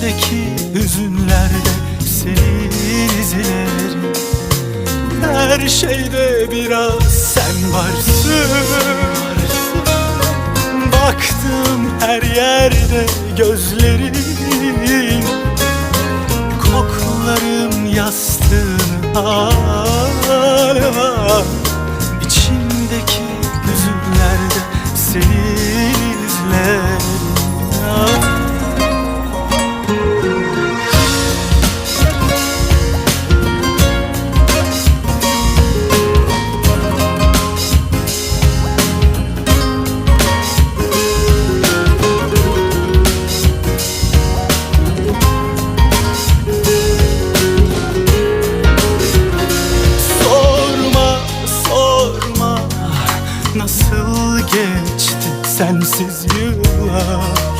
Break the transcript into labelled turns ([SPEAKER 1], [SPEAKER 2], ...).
[SPEAKER 1] İçimdeki hüzünlerde seni izlerim Her şeyde biraz sen varsın. Baktım her yerde gözlerin Koklarım yastığın hala İçimdeki hüzünlerde seni izlerim Nasıl geçti sensiz yıllar.